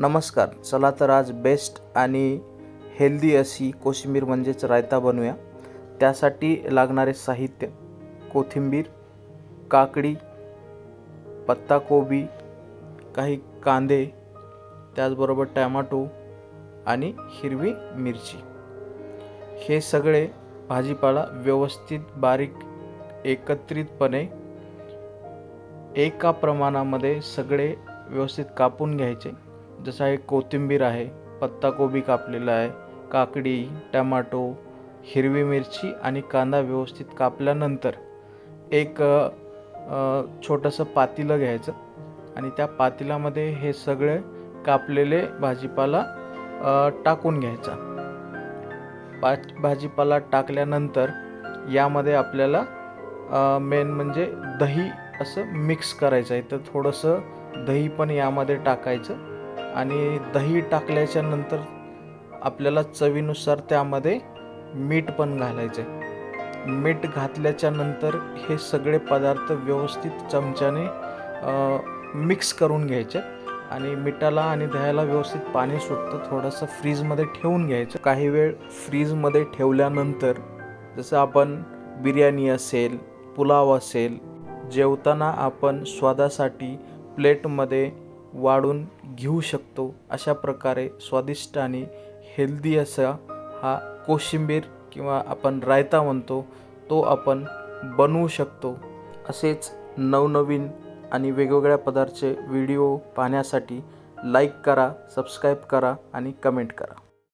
नमस्कार चला तर आज बेस्ट आणि हेल्दी अशी कोशिंबीर म्हणजेच रायता बनवूया. त्यासाठी लागणारे साहित्य कोथिंबीर काकडी पत्ताकोबी काही कांदे त्याचबरोबर टॅमॅटो आणि हिरवी मिरची. हे सगळे भाजीपाला व्यवस्थित बारीक एकत्रितपणे एका प्रमाणामध्ये सगळे व्यवस्थित कापून घ्यायचे. जसं आहे कोथिंबीर आहे पत्ताकोबी कापलेला आहे काकडी टमाटो हिरवी मिरची आणि कांदा व्यवस्थित कापल्यानंतर एक छोटंसं पातीलं घ्यायचं आणि त्या पातीलामध्ये हे सगळे कापलेले भाजीपाला टाकून घ्यायचा. पा भाजीपाला टाकल्यानंतर यामध्ये आपल्याला मेन म्हणजे दही असं मिक्स करायचं आहे. तर थोडंसं दही पण यामध्ये टाकायचं. आणि दही टाकल्याच्या नंतर आपल्याला चवीनुसार त्यामध्ये मीठ पण घालायचं आहे मीठ घातल्याच्या नंतर हे सगळे पदार्थ व्यवस्थित चमच्याने मिक्स करून घ्यायचे आणि मिठाला आणि दह्याला व्यवस्थित पाणी सुटतं थोडंसं फ्रीजमध्ये ठेवून घ्यायचं. काही वेळ फ्रीजमध्ये ठेवल्यानंतर जसं आपण बिर्याणी असेल पुलाव असेल जेवताना आपण स्वादासाठी प्लेटमध्ये वाढून घेऊ शकतो अशा प्रकारे स्वादिष्ट आणि हेल्दी असा हा कोशिंबीर किंवा आपण रायता म्हणतो तो आपण बनवू शकतो. असेच नवनवीन आणि वेगवेगळ्या पदार्थचे व्हिडिओ पाहण्यासाठी लाईक करा सबस्क्राईब करा आणि कमेंट करा.